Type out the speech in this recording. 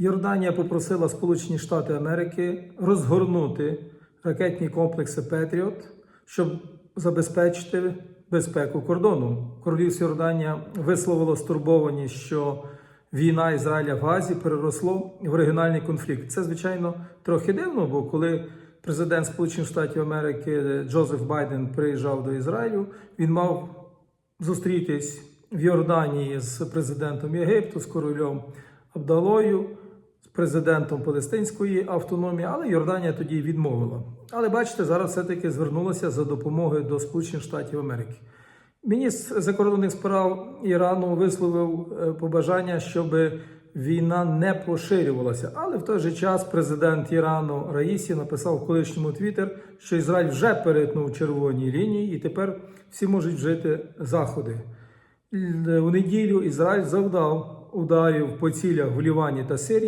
Йорданія попросила Сполучені Штати Америки розгорнути ракетні комплекси Петріот, щоб забезпечити безпеку кордону. Королівство Йорданія висловило стурбованість, що війна Ізраїля в Газі переросло в регіональний конфлікт. Це, звичайно, трохи дивно, бо коли президент Сполучених Штатів Америки Джозеф Байден приїжджав до Ізраїлю, він мав зустрітись в Йорданії з президентом Єгипту, з королем Абдалою, президентом Палестинської автономії, але Йорданія тоді відмовила. Але бачите, зараз все-таки звернулася за допомогою до Сполучених Штатів Америки. Міністр закордонних справ Ірану висловив е, побажання, щоб війна не поширювалася. Але в той же час президент Ірану Раїсі написав в колишньому Твіттер, що Ізраїль вже перетнув червоні лінії, і тепер всі можуть вжити заходи. У неділю Ізраїль завдав ударів по цілях в Лівані та Сирії.